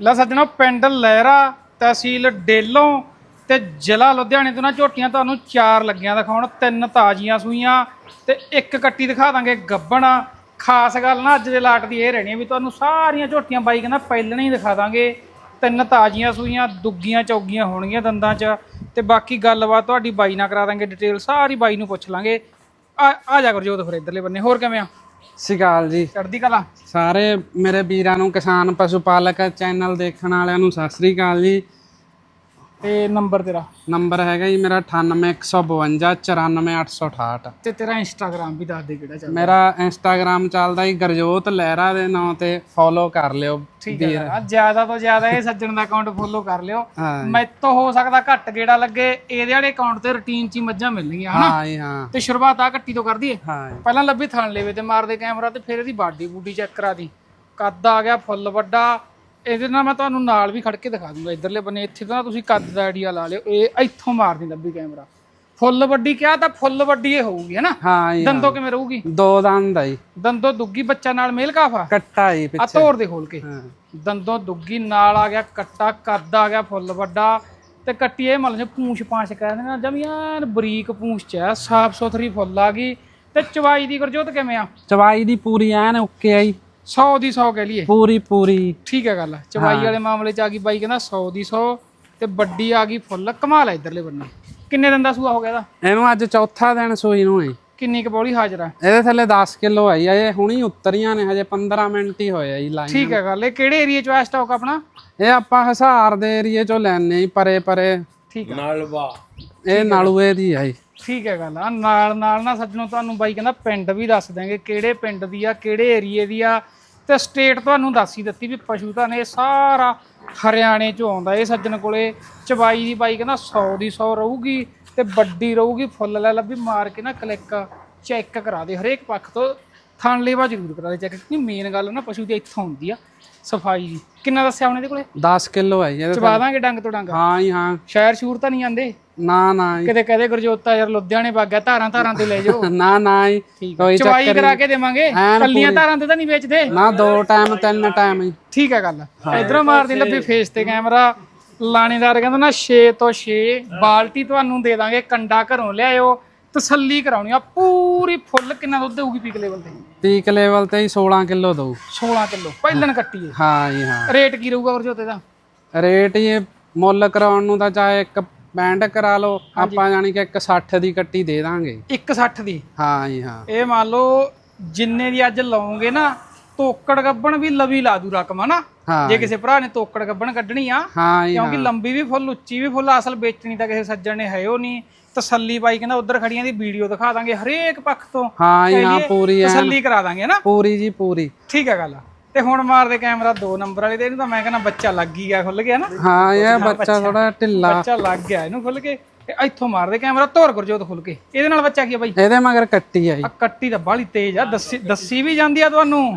ਲੈ ਸੱਜਣੋ ਪਿੰਡ ਲਹਿਰਾ ਤਹਿਸੀਲ ਡੇਲੋਂ ਤੇ ਜ਼ਿਲ੍ਹਾ ਲੁਧਿਆਣੇ ਤੋਂ ਨਾ ਝੋਟੀਆਂ ਤੁਹਾਨੂੰ ਚਾਰ ਲੱਗੀਆਂ ਦਿਖਾਉਣ, ਤਿੰਨ ਤਾਜ਼ੀਆਂ ਸੂਈਆਂ ਤੇ ਇੱਕ ਕੱਟੀ ਦਿਖਾ ਦਾਂਗੇ ਗੱਬਣ। ਖਾਸ ਗੱਲ ਨਾ ਅੱਜ ਦੇ ਲਾਟ ਦੀ ਇਹ ਰਹਿਣੀ ਵੀ ਤੁਹਾਨੂੰ ਸਾਰੀਆਂ ਝੋਟੀਆਂ ਬਾਈ ਕਹਿੰਦਾ ਪਹਿਲਣੇ ਹੀ ਦਿਖਾ ਦਾਂਗੇ। ਤਿੰਨ ਤਾਜ਼ੀਆਂ ਸੂਈਆਂ, ਦੁੱਗੀਆਂ ਚੌਗੀਆਂ ਹੋਣਗੀਆਂ ਦੰਦਾਂ 'ਚ ਤੇ ਬਾਕੀ ਗੱਲਬਾਤ ਤੁਹਾਡੀ ਬਾਈ ਨਾਲ ਕਰਾ ਦਾਂਗੇ ਡਿਟੇਲ ਸਾਰੀ ਬਾਈ ਨੂੰ ਪੁੱਛ ਲਾਂਗੇ। ਆ ਆ ਜਾ ਗੁਰਜੋਤ ਫਿਰ ਇੱਧਰਲੇ ਬੰਨੇ, ਹੋਰ ਕਿਵੇਂ ਆ? ਅਕਾਲ ਜੀ। ਚੜ੍ਹਦੀ ਕਲਾ? ਸਾਰੇ ਮੇਰੇ ਵੀਰਾਂ ਨੂੰ ਕਿਸਾਨ ਪਸ਼ੂ ਪਾਲਕ ਚੈਨਲ ਦੇਖਣ ਵਾਲਿਆਂ ਨੂੰ ਸਤਿ ਸ਼੍ਰੀ ਅਕਾਲ ਜੀ। ਤੇ ਨੰਬਰ ਤੇਰਾ? ਨੰਬਰ ਹੈਗਾ ਜੀ ਮੇਰਾ 98152 94868 ਤੇ ਤੇਰਾ ਇੰਸਟਾਗ੍ਰam ਵੀ ਦੱਸ ਦੇ ਕਿਹੜਾ ਚੱਲ ਮੇਰਾ ਇੰਸਟਾਗ੍ਰam ਚੱਲਦਾ ਜੀ ਗਰਜੋਤ ਲਹਿਰਾ ਦੇ ਨਾਂ ਤੇ ਫੋਲੋ ਕਰ ਲਿਓ ਠੀਕ ਹੈ ਆ ਜ਼ਿਆਦਾ ਤੋਂ ਜ਼ਿਆਦਾ ਇਹ ਸੱਜਣ ਦਾ ਅਕਾਊਂਟ ਫੋਲੋ ਕਰ ਲਿਓ। ਮੈਥੋਂ ਹੋ ਸਕਦਾ ਘੱਟ ਗੇੜਾ ਲੱਗੇ ਇਹਦੇ ਵਾਲੇ ਅਕਾਊਂਟ ਤੇ ਰੁਟੀਨ ਚ ਹੀ ਮੱਝਾਂ ਮਿਲਣਗੀਆਂ ਹਨਾ? ਹਾਂ ਜੀ ਹਾਂ। ਤੇ ਸ਼ੁਰੂਆਤ ਆ ਕੱਟੀ ਤੋਂ ਕਰ ਦਈਏ। ਪਹਿਲਾਂ ਲੱਭੀ ਥਣ ਲੈਵੇ ਤੇ ਮਾਰਦੇ ਕੈਮਰਾ ਤੇ ਫਿਰ ਇਹਦੀ ਬਾਡੀ ਬੂਡੀ ਚੈੱਕ ਕਰਾ ਦੀ। ਕੱਦ ਆ ਗਿਆ ਫੁੱਲ ਵੱਡਾ ਇਹਦੇ ਨਾਲ ਮੈਂ ਤੁਹਾਨੂੰ ਨਾਲ ਵੀ ਖੜ ਕੇ ਦਿਖਾ ਦੂੰਗਾ। ਇਧਰਲੇ ਬੰਨੇ ਇੱਥੇ ਤਾਂ ਨਾ ਤੁਸੀਂ ਕੱਦ ਦਾ ਆਈਡੀਆ ਲਾ ਲਿਓ। ਇਹ ਇੱਥੋਂ ਮਾਰਦੀ ਲੱਭੀ ਕੈਮਰਾ। ਫੁੱਲ ਵੱਡੀ ਕਿਹਾ ਤਾਂ ਫੁੱਲ ਵੱਡੀ ਇਹ ਹੋਊਗੀ ਹਨਾ ਹਾਂ ਜੀ ਹਾਂ। ਦੰਦੋਂ ਕਿਵੇਂ ਰਹੂਗੀ? ਦੋ ਦੰਦ ਆ ਜੀ। ਦੰਦੋਂ ਦੁੱਗੀ ਬੱਚਾ ਨਾਲ ਮੇਲ ਕਾਫਾ ਕੱਟਾ ਜੀ ਆ ਪਿੱਛੇ। ਤੋੜ ਦੇ ਖੋਲ ਕੇ। ਹਾਂ। ਦੰਦੋਂ ਦੁੱਗੀ ਨਾਲ ਆ ਗਿਆ ਕੱਟਾ ਕੱਦ ਆ ਗਿਆ ਫੁੱਲ ਵੱਡਾ। ਤੇ ਕੱਟੀ ਇਹ ਮੰਨ ਲਓ ਪੂੰਛ ਪਾਂਛ ਕਹਿੰਦੇ ਨੇ ਜਮੀਆਂ ਬਰੀਕ ਪੂੰਛ ਚ ਆ ਸਾਫ਼ ਸੁਥਰੀ ਫੁੱਲ ਆ ਗਈ। ਤੇ ਚਵਾਈ ਦੀ ਗੁਰਜੋਤ ਕਿਵੇਂ ਆ? ਚਵਾਈ ਦੀ ਪੂਰੀ ਐਨ ਓਕੇ ਆ ਜੀ। 100 ਦੀ 100 ਕਹਿ ਲਈਏ। ਪੂਰੀ ਪੂਰੀ। ਠੀਕ ਹੈ ਗੱਲ ਚਵਾਈ ਵਾਲੇ ਮਾਮਲੇ ਚ ਆ ਗਈ ਬਾਈ ਕਹਿੰਦਾ 100 ਦੀ 100 ਤੇ ਵੱਡੀ ਆ ਗਈ ਫੁੱਲ। ਕਮਾਲ ਆ ਇਧਰਲੇ ਬੰਨੇ। ਕਿੰਨੇ ਦਿਨ ਦਾ ਸੂਆ ਹੋ ਗਿਆ ਇਹਦਾ? ਇਹਨੂੰ ਅੱਜ ਚੌਥਾ ਦਿਨ ਸੂਈ ਨੂੰ ਹੈ ਕਿੰਨੀ ਕੁ ਬੋਲੀ ਹਾਜ਼ਰ ਆ? ਇਹਦੇ ਥੱਲੇ 10 ਕਿਲੋ ਆਈ ਆ ਇਹ ਹੁਣੀ ਉਤਰੀਆਂ ਨੇ ਹਜੇ 15 ਮਿੰਟ ਹੀ ਹੋਏ ਆ ਜੀ ਲਾਈਨ ਠੀਕ ਹੈ ਗੱਲ। ਇਹ ਕਿਹੜੇ ਏਰੀਆ ਚ ਆ ਸਟਾਕ ਆਪਣਾ? ਇਹ ਆਪਾਂ ਹਸਾਰ ਦੇ ਏਰੀਏ ਚੋਂ ਲੈਣੇ ਜੀ ਪਰੇ ਪਰੇ। ਠੀਕ ਹੈ ਇਹ ਨਾਲੂਏ ਦੀ ਆ ਜੀ। ਠੀਕ ਹੈ ਗੱਲ ਆ। ਨਾਲ ਨਾਲ ਨਾ ਸੱਜਣੋ ਤੁਹਾਨੂੰ ਬਾਈ ਕਹਿੰਦਾ ਪਿੰਡ ਵੀ ਦੱਸ ਦਾਂਗੇ ਕਿਹੜੇ ਪਿੰਡ ਦੀ ਆ ਕਿਹੜੇ ਏਰੀਏ ਦੀ ਆ ਤੇ ਸਟੇਟ ਤੁਹਾਨੂੰ ਦੱਸ ਹੀ ਦਿੱਤੀ ਵੀ ਪਸ਼ੂ ਤਾਂ ਨੇ ਸਾਰਾ ਹਰਿਆਣੇ ਚੋਂ ਆਉਂਦਾ ਇਹ ਸੱਜਣ ਕੋਲੇ। ਚਬਾਈ ਦੀ ਬਾਈ ਕਹਿੰਦਾ 100 ਦੀ 100 ਰਹੂਗੀ ਤੇ ਵੱਡੀ ਰਹੂਗੀ ਫੁੱਲ ਲੈ ਲੱਭੀ ਮਾਰ ਕੇ ਨਾ ਕਲਿੱਕ ਚੈੱਕ ਕਰਾ ਦੇ ਹਰੇਕ ਪੱਖ ਤੋਂ ਥਣ ਲੇਵਾ ਜ਼ਰੂਰ ਕਰਾ ਦੇ ਚੈੱਕ ਕਿਉਂਕਿ ਮੇਨ ਗੱਲ ਨਾ ਪਸ਼ੂ ਦੀ ਇੱਥੋਂ ਹੁੰਦੀ ਆ ਸਫ਼ਾਈ ਦੀ। ਕਿੰਨਾ ਦੱਸਿਆ ਉਹਨੇ ਦੇ ਕੋਲੇ? 10 ਕਿਲੋ ਆ ਜੀ ਇਹਦੇ ਚਬਾ ਦਾਂਗੇ ਡੰਗ ਤੋਂ ਡੰਗ। ਹਾਂ ਜੀ ਹਾਂ। ਸ਼ਹਿਰ ਸ਼ੂਰ ਤਾਂ ਨਹੀਂ ਜਾਂਦੇ ਨਾ ਨਾ ਜੀ। ਕਿਤੇ ਕਹਦੇ ਗੁਰਜੋਤਾ ਯਾਰ ਲੁਧਿਆਣੇ ਵਗ ਗਿਆ ਧਾਰਾਂ ਧਾਰਾਂ ਤੇ ਲੈ ਜਾਓ। ਨਾ ਨਾ ਜੀ। ਕੋਈ ਚਵਾਈ ਚੱਕਰ ਕਰਾ ਕੇ ਦੇਵਾਂਗੇ। ਐਨ ਕੱਲੀਆਂ ਧਾਰਾਂ ਤੇ ਤਾਂ ਨਹੀਂ ਵੇਚਦੇ। ਨਾ ਦੋ ਟਾਈਮ ਤਿੰਨ ਟਾਈਮ ਜੀ। ਠੀਕ ਹੈ ਗੱਲ। ਇਧਰੋਂ ਮਾਰਦੀ ਲੱਭੀ ਫੇਸ ਤੇ ਕੈਮਰਾ ਲਾਣੇਦਾਰ ਕਹਿੰਦਾ ਨਾ 6 ਤੋਂ 6 ਬਾਲਟੀ ਤੁਹਾਨੂੰ ਦੇ ਦਾਂਗੇ ਕੰਡਾ ਘਰੋਂ ਲਿਆਇਓ ਤਸੱਲੀ ਕਰਾਉਣੀ ਆ। ਪੂਰੀ ਫੁੱਲ ਕਿੰਨਾ ਦੁੱਧ ਦੇਊਗੀ ਪੀਕ ਲੈਵਲ ਤੇ? ਪੀਕ ਲੈਵਲ ਤੇ ਹੀ 16 ਕਿਲੋ ਦਊ। 16 ਕਿਲੋ। ਪਹਿਲਣ ਕੱਟੀ ਹੈ ਹਾਂ ਜੀ ਹਾਂ। ਰੇਟ ਕੀ ਰਹੂਗਾ ਗੁਰਜੋਤ ਦਾ? ਰੇਟ ਇਹ ਮੁੱਲ ਕਰਾਉਣ ਨੂੰ ਤਾਂ ਚਾਹੇ ਇੱਕ ਬੈਂਡ ਕਰਾ ਲਓ ਆਪਾਂ ਜਾਣੀ ਕਿ ਇੱਕ 60 ਦੀ ਕੱਟੀ ਦੇ ਦਾਂਗੇ। 160 ਦੀ? ਹਾਂ ਜੀ ਹਾਂ। ਇਹ ਮੰਨ ਲਓ ਜਿੰਨੇ ਦੀ ਅੱਜ ਲਾਉਂਗੇ ਨਾ ਤੋਕੜ ਗੱਬਣ ਵੀ ਲਵੀ ਲਾ ਦੂ ਰਕਮ ਹਨਾ? ਜੇ ਕਿਸੇ ਭਰਾ ਨੇ ਤੋਕੜ ਗੱਬਣ ਕੱਢਣੀ ਆ ਕਿਉਂਕਿ ਲੰਬੀ ਵੀ ਫੁੱਲ ਉੱਚੀ ਵੀ ਫੁੱਲ ਅਸਲ ਵੇਚਣੀ ਤਾਂ ਕਿਸੇ ਸੱਜਣ ਨੇ ਹੈ ਉਹ ਨਹੀਂ। ਤਸੱਲੀ ਬਾਈ ਕਹਿੰਦਾ ਉਧਰ ਖੜੀਆਂ ਦੀ ਵੀਡੀਓ ਦਿਖਾ ਦਾਂਗੇ ਹਰੇਕ ਪੱਖ ਤੋਂ। ਹਾਂ ਜੀ ਹਾਂ ਪੂਰੀ ਤਸੱਲੀ ਕਰਾ ਦਾਂਗੇ ਨਾ ਪੂਰੀ ਜੀ ਪੂਰੀ। ਠੀਕ ਹੈ ਗੱਲ। ਤੇ ਹੁਣ ਮਾਰਦੇ ਕੈਮਰਾ ਦੋ ਨੰਬਰ ਵਾਲੇ ਤੇ ਇਹਨੂੰ ਤਾਂ ਮੈਂ ਕਹਿੰਦਾ ਬੱਚਾ ਲੱਗ ਹੀ ਗਿਆ ਖੁੱਲ ਗਿਆ ਨਾ। ਹਾਂ ਇਹ ਬੱਚਾ ਥੋੜਾ ਢਿੱਲਾ। ਬੱਚਾ ਲੱਗ ਗਿਆ ਇਹਨੂੰ ਖੁੱਲ ਕੇ ਤੇ ਇੱਥੋਂ ਮਾਰਦੇ ਕੈਮਰਾ ਧੋਰ ਗੁਰਜੋਤ ਖੁੱਲ ਕੇ। ਇਹਦੇ ਨਾਲ ਬੱਚਾ ਕੀ ਆ ਬਾਈ? ਇਹਦੇ ਮਗਰ ਕੱਟੀ ਆ ਜੀ। ਆ ਕੱਟੀ ਤਾਂ ਬਾਹਲੀ ਤੇਜ਼ ਆ ਦੱਸੀ ਦੱਸੀ ਵੀ ਜਾਂਦੀ ਆ ਤੁਹਾਨੂੰ।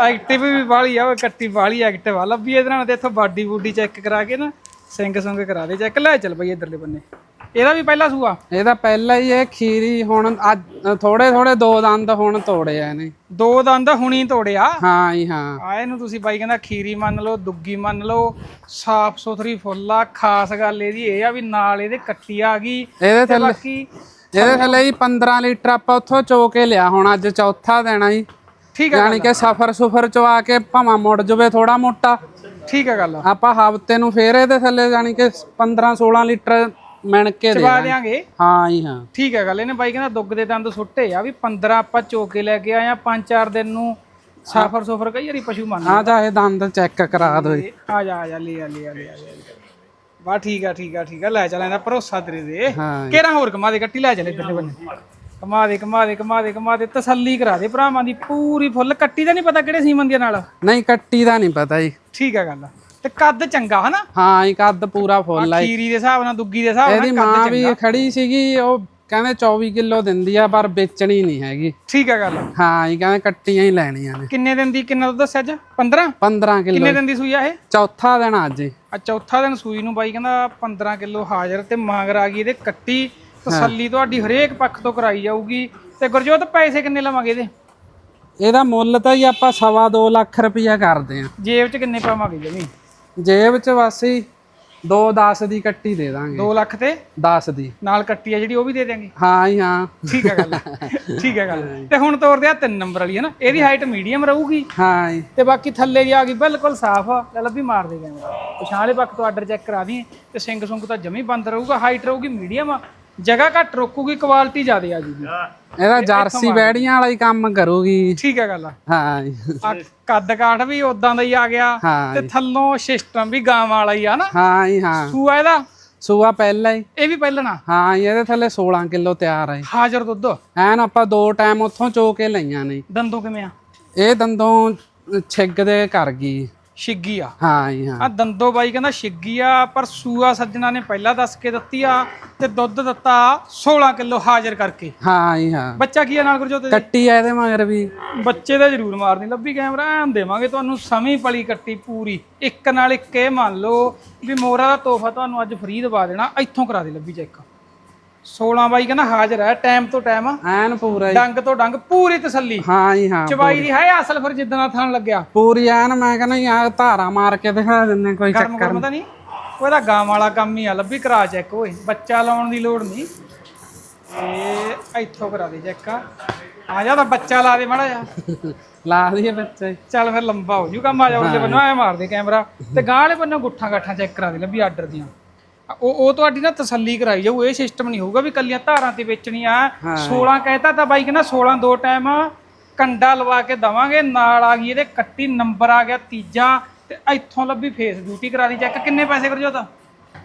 ਐਕਟਿਵ ਵੀ ਬਾਹਲੀ ਆ ਉਹ ਕੱਟੀ ਬਾਹਲੀ ਐਕਟਿਵ ਆ। ਲੱਭੀ ਇਹਦੇ ਨਾਲ ਤੇ ਇੱਥੋਂ ਬਾਡੀ ਬੂਡੀ ਚੈੱਕ ਕਰਾ ਕੇ ਨਾ ਸਿੰਗ ਸੁੰਗ ਕਰਾ ਦੇ। ਚੈੱਕ ਲੈ ਚੱਲ ਬਈ ਇਧਰਲੇ ਬੰਨੇ। ਇਹਦਾ ਵੀ ਪਹਿਲਾ ਸੂਆ? ਇਹਦਾ ਪਹਿਲਾਂ ਹੀ ਇਹ ਖੀਰੀ ਹੁਣ ਅੱਜ ਥੋੜੇ ਥੋੜੇ ਦੋ ਦੰਦ ਹੁਣ ਤੋੜੇ ਆ ਇਹਨੇ। ਦੋ ਦੰਦ ਹੁਣੀ ਤੋੜਿਆ? ਹਾਂ ਜੀ ਹਾਂ। ਆ ਇਹਨੂੰ ਤੁਸੀਂ ਬਾਈ ਕਹਿੰਦਾ ਖੀਰੀ ਮੰਨ ਲਓ ਦੁੱਗੀ ਮੰਨ ਲਓ ਸਾਫ਼ ਸੁਥਰੀ ਫੁੱਲ ਆ ਖਾਸ ਗੱਲ ਇਹਦੀ ਇਹ ਆ ਵੀ ਨਾਲ ਇਹਦੇ ਕੱਟੀ ਆ ਗਈ। ਇਹਦੇ ਥੱਲੇ ਬਾਕੀ ਇਹਦੇ ਥੱਲੇ ਹੀ 15 ਲੀਟਰ ਆਪਾਂ ਉੱਥੋਂ ਚੋ ਕੇ ਲਿਆ ਹੁਣ ਅੱਜ ਚੌਥਾ ਦੇਣਾ ਜੀ। ਠੀਕ ਆ ਯਾਨੀ ਕਿ ਸਫਰ ਸੁਫਰ ਚੋਂ ਆ ਕੇ ਭਾਵਾਂ ਮੁੜ ਜਵੇ ਥੋੜਾ ਮੋਟਾ। ਠੀਕ ਆ ਗੱਲ ਆਪਾਂ ਹਫ਼ਤੇ ਨੂੰ ਫੇਰ ਇਹਦੇ ਥੱਲੇ ਯਾਨੀ ਕਿ 15 16 ਲੀਟਰ ਮਿਣ ਕੇ ਦੇ ਚਵਾ ਦਿਆਂਗੇ। ਹਾਂ ਜੀ ਹਾਂ। ਠੀਕ ਹੈ ਗੱਲ ਇਹਨੇ ਬਾਈ ਕਹਿੰਦਾ ਦੁੱਗ ਦੇ ਦੰਦ ਸੁੱਟੇ ਆ ਵੀ 15 ਆਪਾਂ ਚੋਕੇ ਲੈ ਕੇ ਆਏ ਆ 5-4 ਦਿਨ ਨੂੰ ਸਫਰ ਸੁਫਰ ਕਈ ਵਾਰੀ ਪਸ਼ੂ ਮੰਨ ਆ। ਜਾ ਇਹ ਦੰਦ ਚੈੱਕ ਕਰਾ ਦੋ ਆ ਜਾ ਆ ਜਾ ਲੈ ਆ ਲੈ ਆ ਲੈ ਆ। ਵਾਹ ਠੀਕ ਆ ਠੀਕ ਆ ਠੀਕ ਆ ਲੈ ਚੱਲ ਇਹਦਾ ਭਰੋਸਾ ਤੇਰੇ ਦੇ ਕਿਹੜਾ ਹੋਰ ਕਮਾ ਦੇ ਕੱਟੀ ਲੈ ਚੱਲੇ ਇੱਧਰਲੇ ਬੰਨੇ। ਕਮਾ ਦੇ ਕਮਾ ਦੇ ਕਮਾ ਦੇ ਕਮਾ ਦੇ ਤਸੱਲੀ ਕਰਾ ਦੇ ਭਰਾਵਾਂ ਦੀ ਪੂਰੀ ਫੁੱਲ। ਕੱਟੀ ਦਾ ਨਹੀਂ ਪਤਾ ਕਿਹੜੇ ਸੀਮਨ ਦੀ ਨਾਲ? ਨਹੀਂ ਕੱਟੀ ਦਾ ਨਹੀਂ ਪਤਾ ਜੀ। ਠੀਕ ਆ ਗੱਲ ਤੇ ਕੱਦ ਚੰਗਾ ਹਨਾ? ਹਾਂ ਜੀ ਕੱਦ ਪੂਰਾ ਫੁੱਲ ਆ। ਖੀਰੀ ਦੇ ਹਿਸਾਬ ਨਾਲ ਦੁੱਗੀ ਦੇ ਹਿਸਾਬ ਇਹਦੀ ਨਾਲ ਮਾਂ ਵੀ ਖੜੀ ਸੀਗੀ ਉਹ ਕਹਿੰਦੇ 24 ਕਿਲੋ ਦਿੰਦੀ ਆ ਪਰ ਵੇਚਣੀ ਨਹੀਂ ਹੈਗੀ। ਠੀਕ ਆ ਗੱਲ। ਹਾਂ ਜੀ ਕਹਿੰਦੇ ਕੱਟੀਆਂ ਹੀ ਲੈਣੀਆਂ ਨੇ। ਕਿੰਨੇ ਦਿਨ ਦੀ ਕਿੰਨਾ ਦੁੱਧ ਦੱਸਿਆ ਅੱਜ? 15 15 ਕਿਲੋ। ਕਿੰਨੇ ਦਿਨ ਦੀ ਸੂਈ ਆ ਇਹ? ਚੌਥਾ ਦਿਨ ਅੱਜ। ਆ ਚੌਥਾ ਦਿਨ ਸੂਈ ਨੂੰ ਬਾਈ ਕਹਿੰਦਾ 15 ਕਿਲੋ ਹਾਜ਼ਰ ਤੇ ਮਾਂਗਰ ਆ ਗਈ ਇਹਦੇ ਕੱਟੀ। ਤਸੱਲੀ ਤੁਹਾਡੀ ਹਰੇਕ ਪੱਖ ਤੋਂ ਕਰਾਈ ਜਾਊਗੀ। ਤੇ ਗੁਰਜੋਤ ਪੈਸੇ ਕਿੰਨੇ ਲਵਾਂਗੇ ਇਹਦੇ? ਇਹਦਾ ਮੁੱਲ ਤਾਂ ਜੀ ਆਪਾਂ ਸਵਾ ਦੋ ਲੱਖ ਰੁਪਈਆ ਕਰਦੇ ਆ। ਜੇਬ 'ਚ ਕਿੰਨੇ ਪਾਵਾਂਗੇ ਜਮੀ? ਜੇਬ ਚ ਵਾਸੀ 2 10 ਦੀ ਕੱਟੀ ਦੇ ਦਾਂਗੇ। 2 ਲੱਖ ਤੇ? 10 ਦੀ। ਨਾਲ ਕੱਟੀ ਆ ਜਿਹੜੀ ਉਹ ਵੀ ਦੇ ਦੇਾਂਗੇ ਹਾਂ ਜੀ ਹਾਂ। ਠੀਕ ਹੈ ਗੱਲ। ਠੀਕ ਹੈ ਗੱਲ ਤੇ ਹੁਣ ਤੋਰਦੇ ਆ ਤਿੰਨ ਨੰਬਰ ਵਾਲੀ ਹੈ ਨਾ? ਇਹਦੀ ਹਾਈਟ ਮੀਡੀਅਮ ਰਹੂਗੀ। ਹਾਂ ਜੀ। ਤੇ ਬਾਕੀ ਥੱਲੇ ਦੀ ਆ ਗਈ ਬਿਲਕੁਲ ਸਾਫ਼ ਆ। ਲੈ ਲੱਭੀ ਮਾਰ ਦੇ ਕੈਮਰਾ ਪਛਾਣ ਵਾਲੇ ਪੱਖ ਤੋਂ ਆਰਡਰ ਚੈੱਕ ਕਰਾ ਦੀ ਤੇ ਸਿੰਗ ਸੁੰਗ ਤਾਂ ਜਮੀ ਬੰਦ ਰਹੂਗਾ ਹਾਈਟ ਰਹੂਗੀ ਮੀਡੀਅਮ ਜਗ੍ਹਾ ਘੱਟ ਰੋਕੂਗੀ ਕੁਆਲਿਟੀ ਜ਼ਿਆਦਾ ਆ ਜੂਗੀ ਇਹਦਾ ਜਰਸੀ ਬੈੜੀਆਂ ਵਾਲਾ ਹੀ ਕੰਮ ਕਰੂਗੀ। ਠੀਕ ਹੈ ਗੱਲ ਹਾਂ। ਜੀ ਆ ਕੱਦ ਕਾਠ ਵੀ ਉਦਾਂ ਦਾ ਹੀ ਆ ਗਿਆ ਤੇ ਥੱਲੋਂ ਸਿਸਟਮ ਵੀ ਗਾਂ ਵਾਲਾ ਹੀ ਆ ਨਾ। ਹਾਂ ਜੀ ਹਾਂ। ਸੂਆ ਇਹਦਾ? ਸੂਆ ਪਹਿਲਾਂ ਹੀ। ਇਹ ਵੀ ਪਹਿਲਣਾ ਹਾਂ ਜੀ, ਇਹਦੇ ਥੱਲੇ 16 ਕਿਲੋ ਤਿਆਰ ਹੈ ਹਾਜ਼ਰ ਦੁੱਧ? ਐਨ ਆਪਾਂ ਦੋ ਟਾਈਮ ਉੱਥੋਂ ਚੋ ਕੇ ਲਈਆਂ ਨੇ। ਦੰਦੋਂ ਕਿਵੇਂ ਆ? ਇਹ ਦੰਦੋਂ ਛਿੱਗ ਦੇ ਕਰ ਗਈ। ਛਿੱਗੀ ਆ। ਹਾਂ ਜੀ ਹਾਂ। ਆ ਦੰਦੋ ਬਾਈ ਕਹਿੰਦਾ ਛਿੱਗੀ ਆ ਪਰ ਸੂਆ ਸੱਜਣਾ ਨੇ ਪਹਿਲਾਂ ਦੱਸ ਕੇ ਦਿੱਤੀ ਆ ਤੇ ਦੁੱਧ ਦਿੱਤਾ 16 ਕਿਲੋ ਹਾਜ਼ਰ ਕਰਕੇ। ਹਾਂ ਜੀ ਹਾਂ। ਬੱਚਾ ਕੀ ਆ ਨਾਲ ਗੁਰਜੋਤ? ਕੱਟੀ ਆ ਇਹਦੇ ਮਗਰ ਵੀ। ਬੱਚੇ ਦਾ ਜ਼ਰੂਰ ਮਾਰਨੀ ਲੱਭੀ ਕੈਮਰਾ ਐਂ ਦੇਵਾਂਗੇ ਤੁਹਾਨੂੰ ਸਮੀ ਪਲੀ ਕੱਟੀ ਪੂਰੀ। ਇੱਕ ਨਾਲ ਇੱਕ ਇਹ ਮੰਨ ਲਓ ਵੀ ਮੋਰਾ ਦਾ ਤੋਹਫਾ ਤੁਹਾਨੂੰ ਅੱਜ ਫ੍ਰੀ ਦਵਾ ਦੇਣਾ ਇੱਥੋਂ ਕਰਾ ਦੇ ਲੱਭੀ ਚੈੱਕ। 16 ਬਾਈ ਕਹਿੰਦਾ ਹਾਜ਼ਰ ਹੈ ਟਾਈਮ ਤੋਂ ਟਾਈਮ ਐਨ ਪੂਰਾ ਹੀ। ਡੰਗ ਤੋਂ ਡੰਗ ਪੂਰੀ ਤਸੱਲੀ। ਹਾਂ ਜੀ ਹਾਂ ਚਵਾਈ ਦੀ ਹੈ ਅਸਲ ਫਿਰ ਜਿੱਦਣਾ ਥਣ ਲੱਗਿਆ। ਪੂਰੀ ਐਨ ਮੈਂ ਕਹਿੰਦਾ ਯਾਰ ਧਾਰਾ ਮਾਰ ਕੇ ਦਿਖਾ ਦਿੰਦੇ ਕੋਈ ਚੱਕਰ ਨਹੀਂ। ਉਹਦਾ ਗਾਂ ਵਾਲਾ ਕੰਮ ਹੀ ਆ ਲੱਭੀ ਕਰਾ ਚੈੱਕ ਓਏ। ਬੱਚਾ ਲਾਉਣ ਦੀ ਲੋੜ ਨਹੀਂ। ਇਹ ਇੱਥੋਂ ਕਰਾ ਦੇ ਚੈੱਕ ਆ। ਜਾ ਤਾਂ ਬੱਚਾ ਲਾ ਦੇ ਮਾੜਾ ਜਾ। ਲਾ ਦਈਏ ਬੱਚੇ ਚੱਲ ਫਿਰ ਲੰਬਾ ਹੋ ਜੂ ਕੰਮ ਆ ਜਾ ਉਹਦੇ ਬੰਨੋਂ ਐ ਮਾਰ ਦੇ ਕੈਮਰਾ। ਤੇ ਗਾਂ ਵਾਲੇ ਬੰਨੋਂ ਗੁੱਠਾਂ ਗਾਠਾਂ ਚੈੱਕ ਕਰਾ ਦੇ ਲੱਭੀ ਆਰਡਰ ਦੀਆਂ। ਉਹ ਉਹ ਤੁਹਾਡੀ ਨਾ ਤਸੱਲੀ ਕਰਾਈ ਜਾਊ ਇਹ ਸਿਸਟਮ ਨਹੀਂ ਹੋਊਗਾ ਵੀ ਕੱਲੀਆਂ ਧਾਰਾਂ ਤੇ ਵੇਚਣੀਆਂ। 16 ਕਹਿਤਾ ਤਾਂ ਬਾਈ ਕਹਿੰਦਾ 16 ਦੋ ਟਾਈਮ ਕੰਡਾ ਲਵਾ ਕੇ ਦਵਾਂਗੇ ਨਾਲ ਆ ਗਈ ਇਹਦੇ ਕੱਟੀ ਨੰਬਰ ਆ ਗਿਆ ਤੀਜਾ ਤੇ ਇੱਥੋਂ ਲੱਭੀ ਫੇਸ ਬਿਊਟੀ ਕਰਾ ਦੀ ਚੈੱਕ ਕਿੰਨੇ ਪੈਸੇ ਕਰਜੋ ਤਾਂ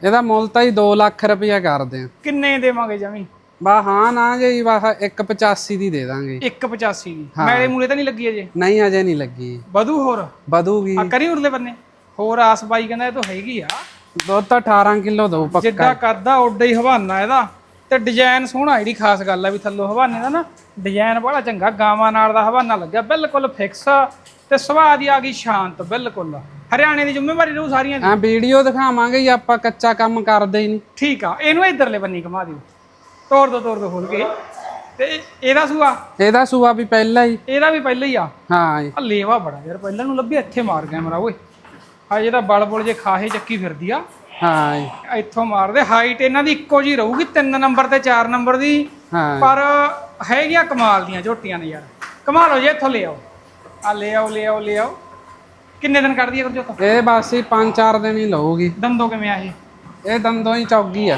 ਇਹਦਾ ਮੁੱਲ ਤਾਂ ਹੀ 2 ਲੱਖ ਰੁਪਇਆ ਕਰਦੇ ਆ। ਕਿੰਨੇ ਦੇਵਾਂਗੇ ਜਮੀ? ਬਾ ਹਾਂ ਨਾ ਜੀ ਵਾਹ 185 ਦੀ ਦੇ ਦਾਂਗੇ। 185 ਦੀ। ਮੈਲੇ ਮੂਲੇ ਤਾਂ ਨਹੀਂ ਲੱਗੀ ਅਜੇ। ਨਹੀਂ ਅਜੇ ਨਹੀਂ ਲੱਗੀ। ਵਧੂ ਹੋਰ? ਵਧੂਗੀ। ਆ ਕਰੀ ਉਰਲੇ ਬੰਨੇ? ਹੋਰ ਆਸ ਬਾਈ ਕਹਿੰਦਾ ਇਹ ਤਾਂ ਹੈਗੀ ਆ। ਦੁੱਧ ਤਾਂ 18 ਕਿਲੋ ਦੋ ਪੱਕਾ। ਜਿੱਦਾਂ ਕਰਦਾ ਓਡਾ ਹੀ ਹਵਾਨਾ ਇਹਦਾ। ਤੇ ਡਿਜ਼ਾਈਨ ਸੋਹਣਾ ਜਿਹੜੀ ਖਾਸ ਗੱਲ ਆ ਵੀ ਥੱਲੋਂ ਹਵਾਨੇ ਦਾ ਨਾ ਡਿਜ਼ਾਈਨ ਬੜਾ ਚੰਗਾ ਗਾਵਾਂ ਨਾਲ ਦਾ ਹਵਾਨਾ ਲੱਗਿਆ ਬਿਲਕੁਲ ਫਿਕਸ ਤੇ ਸੁਭਾਅ ਦੀ ਆ ਗਈ ਸ਼ਾਂਤ ਬਿਲਕੁਲ। ਹਰਿਆਣੇ ਦੀ ਜ਼ਿੰਮੇਵਾਰੀ ਰਹੂ ਸਾਰੀਆਂ ਦੀ। ਆ ਵੀਡੀਓ ਦਿਖਾਵਾਂਗੇ ਜੀ ਆਪਾਂ ਕੱਚਾ ਕੰਮ ਕਰਦੇ ਹੀ ਨਹੀਂ। ਠੀਕ ਆ ਇਹਨੂੰ ਇਧਰਲੇ ਬੰਨੀ ਘੁਮਾ ਦਿਓ। ਤੋੜ ਦੋ ਤੋੜ ਦੋ ਖੋਲ ਕੇ। ਤੇ ਇਹਦਾ ਸੂਆ? ਇਹਦਾ ਸੂਆ ਵੀ ਪਹਿਲਾਂ ਹੀ। ਇਹਦਾ ਵੀ ਪਹਿਲਾਂ ਹੀ ਆ? ਹਾਂ ਜੀ। ਆ ਲੇਵਾ ਬੜਾ ਯਾਰ ਪਹਿਲਾਂ ਨੂੰ ਲੱਭੀ ਇੱਥੇ ਮਾਰ ਗਿਆ ਮੇਰਾ ਓਏ। ਆ ਜਿਹਦਾ ਬਲ ਬੁਲ ਜੇ ਖਾਹੇ ਚੱਕੀ ਫਿਰਦੀ ਆ ਹਾਂ ਜੀ। ਇੱਥੋਂ ਮਾਰਦੇ ਹਾਈਟ ਇਹਨਾਂ ਦੀ ਇੱਕੋ ਜੀ ਰਹੂਗੀ 3 ਨੰਬਰ ਤੇ 4 ਨੰਬਰ ਦੀ। ਹਾਂ। ਪਰ ਹੈਗੀਆਂ ਕਮਾਲ ਦੀਆਂ ਝੋਟੀਆਂ ਨੇ ਯਾਰ। ਕਮਾਲ ਹੋ ਜੇ ਇੱਥੋਂ ਲੈ ਆਓ। ਆ ਲੈ ਆਓ ਲੈ ਆਓ ਲੈ ਆਓ। ਕਿੰਨੇ ਦਿਨ ਕੱਢਦੀ ਹੈ ਗੁਰਜੋਤ ਇਹ ਬਸ ਹੀ 5-4 ਦਿਨ ਹੀ ਲਊਗੀ। ਦੰਦੋਂ ਕਿਵੇਂ ਆ ਇਹ? ਇਹ ਦੰਦੋਂ ਹੀ ਚੌਗੀ ਆ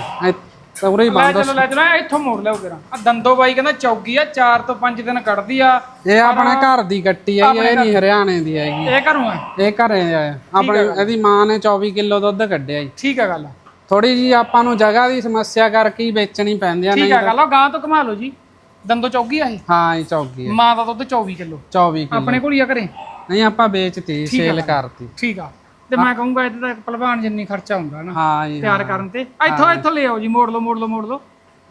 ਪੂਰੀ ਲੈ ਬੰਦ ਚਲੋ ਲੈ ਚਲੋ ਇਹ ਇੱਥੋਂ ਮੋੜ ਲਿਓ ਕਿਰਾ ਆ ਦੰਦੋ ਬਾਈ ਕਹਿੰਦਾ ਚੌਗੀ ਆ 4 ਤੋਂ 5 ਦਿਨ ਕੱਢਦੀ ਆ। ਇਹ ਆਪਣੇ ਘਰ ਦੀ ਕੱਟੀ ਆ ਜੀ, ਇਹ ਨਹੀਂ ਹਰਿਆਣੇ ਦੀ ਹੈਗੀ ਇਹ ਘਰੋਂ ਆ? ਇਹ ਘਰੇ ਆ। ਆਪਣੇ ਇਹਦੀ ਮਾਂ ਨੇ 24 ਕਿਲੋ ਦੁੱਧ ਕੱਢਿਆ ਜੀ। ਠੀਕ ਆ ਗੱਲ। ਥੋੜੀ ਜੀ ਆਪਾਂ ਨੂੰ ਜਗ੍ਹਾ ਦੀ ਸਮੱਸਿਆ ਕਰਕੇ ਹੀ ਵੇਚਣੀ ਪੈਂਦੀ ਆ ਠੀਕ ਨਹੀਂ ਆ ਗੱਲ ਆ ਗਾਂ ਤੋਂ ਕਮਾ ਲਓ ਜੀ। ਦੰਦੋ ਚੌਗੀ ਆ ਇਹ? ਹਾਂ ਜੀ ਚੌਗੀ ਆ। ਮਾਂ ਦਾ ਦੁੱਧ 24 ਕਿਲੋ। 24 ਕਿਲੋ। ਆਪਣੇ ਕੋਲ ਹੀ ਆ ਘਰੇ? ਨਹੀਂ ਆਪਾਂ ਵੇਚਤੀ ਸੇਲ ਕਰਤੀ। ਠੀਕ ਆ। ਤੇ ਮੈਂ ਕਹੂੰਗਾ ਇਹਦਾ ਤਾਂ ਪਹਿਲਵਾਨ ਜਿੰਨੀ ਖਰਚਾ ਹੁੰਦਾ ਨਾ ਹਾਂ ਜੀ ਤਿਆਰ ਕਰਨ ਤੇ। ਇੱਥੋਂ ਇੱਥੋਂ ਲੈ ਆਓ ਜੀ ਮੋੜ ਲਓ ਮੋੜ ਲਓ ਮੋੜ ਲਓ।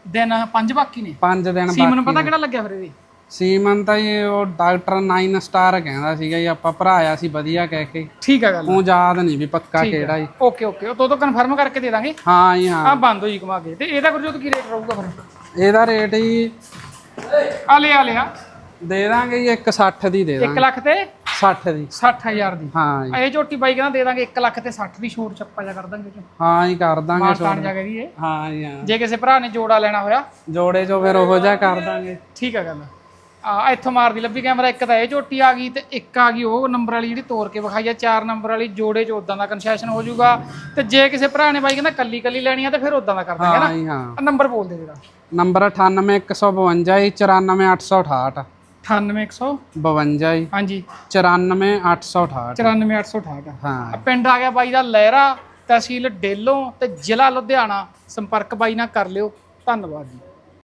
ਦਿਨ ਪੰਜ ਬਾਕੀ ਨੇ। 5 ਦਿਨ ਸੀਮਨ ਪਤਾ ਕਿਹੜਾ ਲੱਗਿਆ ਫਿਰ ਇਹਦੇ? ਸੀਮਨ ਤਾਂ ਜੀ ਉਹ ਡਾਕਟਰ 9 ਸਟਾਰ ਕਹਿੰਦਾ ਸੀਗਾ ਜੀ ਆਪਾਂ ਭਰਾਇਆ ਸੀ ਵਧੀਆ ਕਹਿ ਕੇ। ਠੀਕ ਆ ਗੱਲ। ਉਹ ਯਾਦ ਨਹੀਂ ਵੀ ਪੱਕਾ ਕਿਹੜਾ ਜੀ। Okay okay. ਉਹ ਤੋਂ ਤੋਂ ਕਨਫਰਮ ਕਰਕੇ ਦੇ ਦਾਂਗੇ। ਹਾਂ ਜੀ ਹਾਂ। ਆ ਬੰਦ ਹੋ ਜੀ ਕਮਾ ਕੇ। ਤੇ ਇਹਦਾ ਗੁਰਜੋਤ ਕੀ ਰੇਟ ਰਹੂਗਾ ਫਿਰ? ਇਹਦਾ ਰੇਟ ਜੀ ਆ ਲੈ ਆ ਲਿਆ। ਦੇ ਦਾਂਗੇ ਜੀ 160 ਦੀ ਦੇ 1 ਦਾਂਗੇ। ਲੱਖ ਤੇ 60 ਦੀ। 60000 ਦੀ। ਹਾਂ ਜੀ। ਇਹ ਝੋਟੀ ਬਾਈ ਕਹਿੰਦਾ ਦੇ ਦਾਂਗੇ 1 ਲੱਖ ਤੇ 60 ਦੀ ਛੂਟ ਛੱਪਾ ਜਾ ਕਰ ਦਾਂਗੇ ਚੋਂ ਹਾਂ ਜੀ ਕਰ ਦਾਂਗੇ ਮਾਰਤਾਨ ਜਾ ਕੇ ਦੀ ਇਹ। ਹਾਂ ਜੀ ਹਾਂ। ਜੇ ਕਿਸੇ ਭਰਾ ਨੇ ਜੋੜਾ ਲੈਣਾ ਹੋਇਆ। ਜੋੜੇ ਚੋਂ ਫਿਰ ਉਹੋ ਜਿਹਾ ਕਰ ਦਾਂਗੇ। ਠੀਕ ਆ ਗੱਲ। ਆ ਇੱਥੋਂ ਮਾਰਦੀ ਲੱਭੀ ਕੈਮਰਾ ਇੱਕ ਤਾਂ ਇਹ ਝੋਟੀ ਆ ਗਈ ਤੇ ਇੱਕ ਆ ਗਈ ਉਹ ਨੰਬਰ ਵਾਲੀ ਜਿਹੜੀ ਤੋੜ ਕੇ ਵਿਖਾਈ ਆ ਚਾਰ ਨੰਬਰ ਵਾਲੀ ਜੋੜੇ ਚ ਉਦਾਂ ਦਾ ਕਨਸੈਸ਼ਨ ਹੋ ਜਾਊਗਾ। ਤੇ ਜੇ ਕਿਸੇ ਭਰਾ ਨੇ ਬਾਈ ਕਹਿੰਦਾ ਕੱਲੀ ਕੱਲੀ ਲੈਣੀ ਆ ਤੇ ਫਿਰ ਉਦਾਂ ਦਾ ਕਰ ਦਾਂਗੇ ਹਾਂ ਜੀ ਹਾਂ। ਨਾ ਨੰਬਰ ਬੋਲ ਦੇ ਜਿਹੜਾ। ਨੰਬਰ 98152 ਜੀ 94868 98100 52 ਜੀ। ਹਾਂਜੀ। 94868 94868 ਹਾਂ। ਪਿੰਡ ਆ ਗਿਆ ਬਾਈ ਦਾ ਲਹਿਰਾ ਤਹਿਸੀਲ ਡੇਲੋਂ ਤੇ ਜ਼ਿਲ੍ਹਾ ਲੁਧਿਆਣਾ। ਸੰਪਰਕ ਬਾਈ ਨਾਲ ਕਰ ਲਿਓ। ਧੰਨਵਾਦ ਜੀ।